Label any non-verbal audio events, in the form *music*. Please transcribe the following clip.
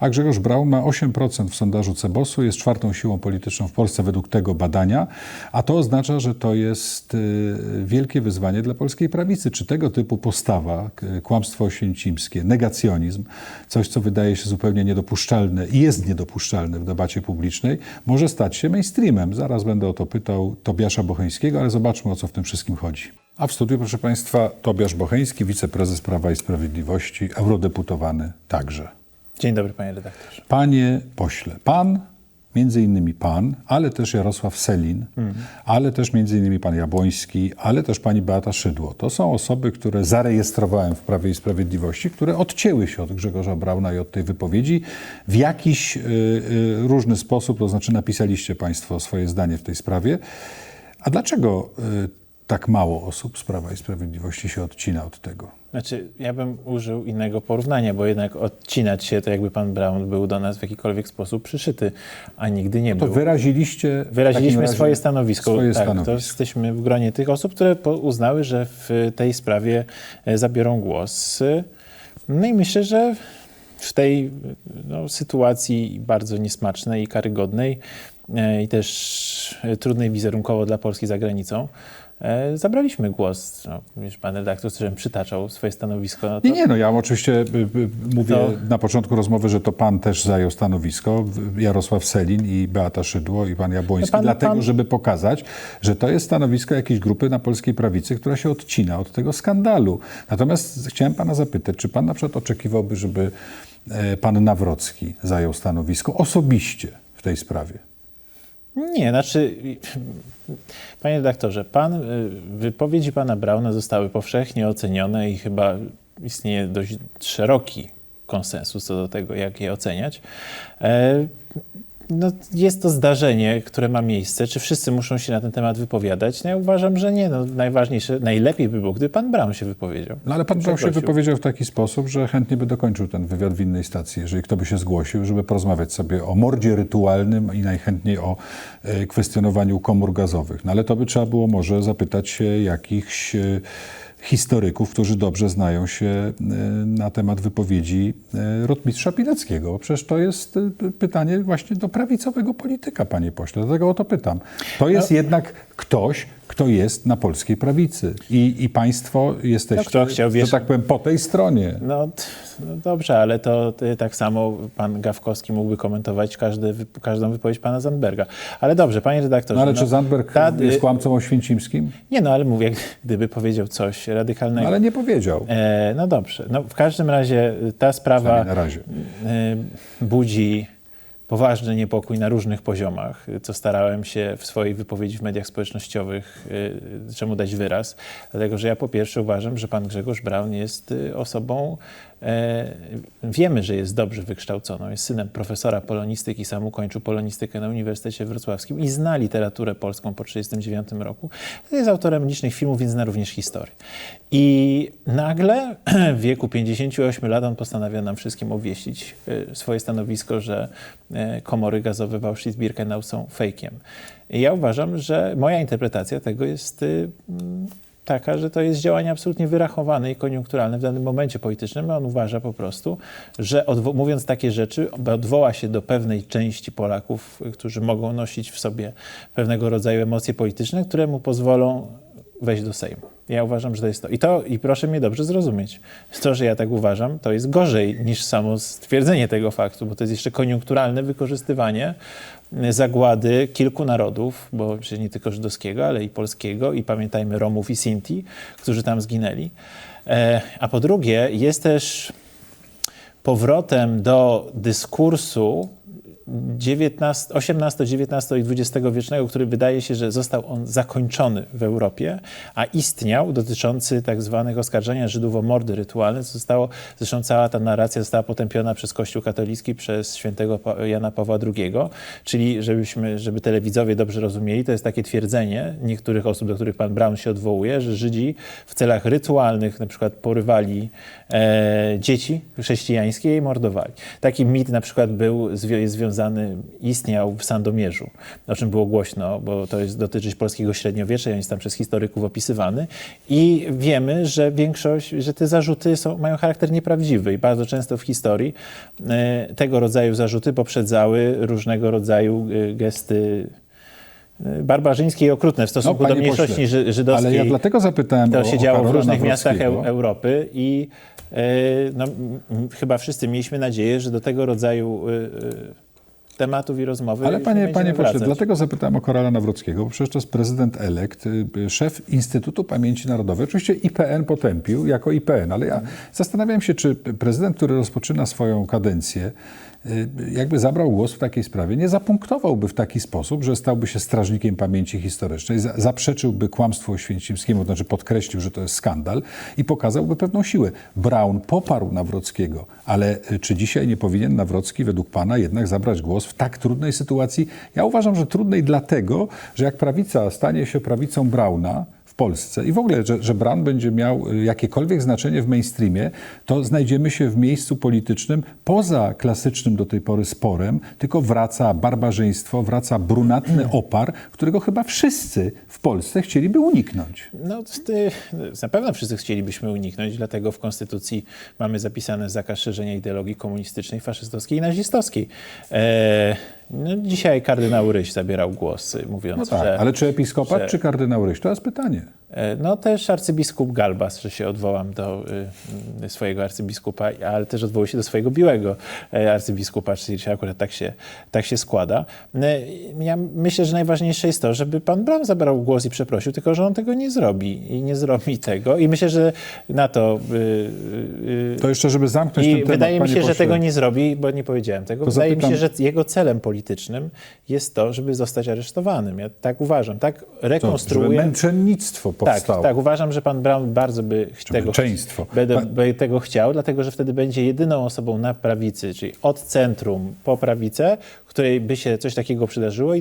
A Grzegorz Braun ma 8% w sondażu Cebosu, jest czwartą siłą polityczną w Polsce według tego badania, a to oznacza, że to jest y, wielkie wyzwanie dla polskiej prawicy. Czy tego typu postawa, kłamstwo oświęcimskie, negacjonizm, coś co wydaje się zupełnie niedopuszczalne i jest niedopuszczalne w debacie publicznej, może stać się mainstreamem? Zaraz będę o to pytał Tobiasza Bocheńskiego, ale zobaczmy o co w tym wszystkim chodzi. A w studiu, proszę Państwa, Tobiasz Bocheński, wiceprezes Prawa i Sprawiedliwości, eurodeputowany także. Dzień dobry, panie redaktorze. Panie pośle, pan, między innymi pan, ale też Jarosław Selin, ale też między innymi pan Jabłoński, ale też pani Beata Szydło. To są osoby, które zarejestrowałem w Prawie i Sprawiedliwości, które odcięły się od Grzegorza Brauna i od tej wypowiedzi w jakiś y, y, różny sposób, to znaczy napisaliście państwo swoje zdanie w tej sprawie. A dlaczego y, tak mało osób z Prawa i Sprawiedliwości się odcina od tego? Znaczy, ja bym użył innego porównania, bo jednak odcinać się to jakby pan Brown był do nas w jakikolwiek sposób przyszyty, a nigdy nie To był. wyraziliście w takim Wyraziliśmy swoje stanowisko. Swoje tak, stanowisko. To jesteśmy w gronie tych osób, które uznały, że w tej sprawie e, zabiorą głos. No i myślę, że w tej no, sytuacji bardzo niesmacznej i karygodnej i też e, trudnej wizerunkowo dla Polski za granicą, e, zabraliśmy głos. No, już pan redaktor, żebym przytaczał swoje stanowisko. No to... Nie, nie, no ja oczywiście mówię To- na początku rozmowy, że to pan też zajął stanowisko, Jarosław Selin i Beata Szydło i pan Jabłoński, Pan- dlatego, pan- żeby pokazać, że to jest stanowisko jakiejś grupy na polskiej prawicy, która się odcina od tego skandalu. Natomiast chciałem pana zapytać, czy pan na przykład oczekiwałby, żeby e, pan Nawrocki zajął stanowisko osobiście w tej sprawie? Nie, znaczy, panie redaktorze, pan, y, wypowiedzi pana Brauna zostały powszechnie ocenione i chyba istnieje dość szeroki konsensus co do tego, jak je oceniać. No, jest to zdarzenie, które ma miejsce. Czy wszyscy muszą się na ten temat wypowiadać? No, ja uważam, że nie. No, najważniejsze, najlepiej by było, gdyby pan Braun się wypowiedział. No ale pan Brał się wypowiedział w taki sposób, że chętnie by dokończył ten wywiad w innej stacji, jeżeli kto by się zgłosił, żeby porozmawiać sobie o mordzie rytualnym i najchętniej o e, kwestionowaniu komór gazowych. No ale to by trzeba było może zapytać się jakichś e, historyków, którzy dobrze znają się e, na temat wypowiedzi e, rotmistrza Pileckiego. Przecież to jest e, pytanie właśnie do prawicowego polityka, panie pośle. Dlatego o to pytam. To jest No. jednak ktoś, kto jest na polskiej prawicy. I, i państwo jesteście, kto chciał, wiesz- że tak powiem, po tej stronie. No, no dobrze, ale to tak samo pan Gawkowski mógłby komentować każdy, każdą wypowiedź pana Zandberga. Ale dobrze, panie redaktorze. No ale czy Zandberg ta- jest y, kłamcą oświęcimskim? Nie no, ale mówię, gdyby powiedział coś radykalnego. No, ale nie powiedział. E, no dobrze, no w każdym razie ta sprawa Przynajmniej na razie. y, budzi poważny niepokój na różnych poziomach, co starałem się w swojej wypowiedzi w mediach społecznościowych y, czemu dać wyraz. Dlatego, że ja po pierwsze uważam, że pan Grzegorz Braun jest y, osobą, e, wiemy, że jest dobrze wykształconą, jest synem profesora polonistyki, sam ukończył polonistykę na Uniwersytecie Wrocławskim i zna literaturę polską po 1939 roku. Jest autorem licznych filmów, więc zna również historię. I nagle *clears throat* w wieku 58 lat on postanawia nam wszystkim obwieścić y, swoje stanowisko, że komory gazowe w Auschwitz-Birkenau są fejkiem. Ja uważam, że moja interpretacja tego jest y, mm, taka, że to jest działanie absolutnie wyrachowane i koniunkturalne w danym momencie politycznym. On uważa po prostu, że mówiąc takie rzeczy, odwoła się do pewnej części Polaków, którzy mogą nosić w sobie pewnego rodzaju emocje polityczne, które mu pozwolą wejść do Sejmu. Ja uważam, że to jest to. I to, i proszę mnie dobrze zrozumieć, to, że ja tak uważam, to jest gorzej niż samo stwierdzenie tego faktu, bo to jest jeszcze koniunkturalne wykorzystywanie zagłady kilku narodów, bo przecież nie tylko żydowskiego, ale i polskiego, i pamiętajmy Romów i Sinti, którzy tam zginęli. E, a po drugie, jest też powrotem do dyskursu XIX, XVIII, XIX i XX wiecznego, który wydaje się, że został on zakończony w Europie, a istniał dotyczący tak zwanych oskarżenia Żydów o mordy rytualne. co Zostało, zresztą cała ta narracja została potępiona przez Kościół katolicki, przez świętego Jana Pawła II, czyli żebyśmy, żeby telewidzowie dobrze rozumieli, to jest takie twierdzenie niektórych osób, do których pan Brown się odwołuje, że Żydzi w celach rytualnych na przykład porywali e, dzieci chrześcijańskie i mordowali. Taki mit na przykład był, związany związany, istniał w Sandomierzu, o czym było głośno, bo to jest dotyczyć polskiego średniowiecza on jest tam przez historyków opisywany. I wiemy, że większość, że te zarzuty są, mają charakter nieprawdziwy i bardzo często w historii e, tego rodzaju zarzuty poprzedzały różnego rodzaju e, gesty e, barbarzyńskie i okrutne w stosunku No, do mniejszości pośle, ży- żydowskiej. Ale ja dlatego zapytałem To się o działo w różnych miastach Nawrockiego. Europy i e, no, chyba wszyscy mieliśmy nadzieję, że do tego rodzaju e, e, tematów i rozmowy Ale panie, nie panie pośle, dlatego zapytałem o Karola Nawrockiego, bo przecież to jest prezydent elekt, y, y, szef Instytutu Pamięci Narodowej. Oczywiście IPN potępił jako IPN, ale ja zastanawiam się, czy prezydent, który rozpoczyna swoją kadencję, jakby zabrał głos w takiej sprawie, nie zapunktowałby w taki sposób, że stałby się strażnikiem pamięci historycznej, za- zaprzeczyłby kłamstwu oświęcimskiemu, to znaczy podkreślił, że to jest skandal i pokazałby pewną siłę. Brown poparł Nawrockiego, ale y, czy dzisiaj nie powinien Nawrocki według pana jednak zabrać głos w tak trudnej sytuacji? Ja uważam, że trudnej dlatego, że jak prawica stanie się prawicą Brauna, Polsce i w ogóle, że, że Brown będzie miał y, jakiekolwiek znaczenie w mainstreamie, to znajdziemy się w miejscu politycznym poza klasycznym do tej pory sporem, tylko wraca barbarzyństwo, wraca brunatny opar, którego chyba wszyscy w Polsce chcieliby uniknąć. No, ty, na pewno wszyscy chcielibyśmy uniknąć, dlatego w Konstytucji mamy zapisane zakaz szerzenia ideologii komunistycznej, faszystowskiej i nazistowskiej. E, no, dzisiaj kardynał Ryś zabierał głos, y, mówiąc, No tak, że... ale czy episkopat, że- czy kardynał Ryś? To jest pytanie. E, No też arcybiskup Galbas, że się odwołam do y, swojego arcybiskupa, ale też odwołał się do swojego biłego e, arcybiskupa, czyli czy akurat tak się, tak się składa. E, Ja myślę, że najważniejsze jest to, żeby pan Bram zabrał głos i przeprosił, tylko że on tego nie zrobi i nie zrobi *laughs* tego. I myślę, że na to... y, y, To jeszcze, żeby zamknąć i ten temat, wydaje mi się, że tego nie zrobi, bo nie powiedziałem tego. To wydaje zapytam- mi się, że jego celem politycznym jest to, żeby zostać aresztowanym. Ja tak uważam, tak To, rekonstruuję. męczennictwo Tak, powstało. tak. Uważam, że pan Brown bardzo by ch- tego, by, Pa- by tego chciał, dlatego że wtedy będzie jedyną osobą na prawicy, czyli od centrum po prawicę, której by się coś takiego przydarzyło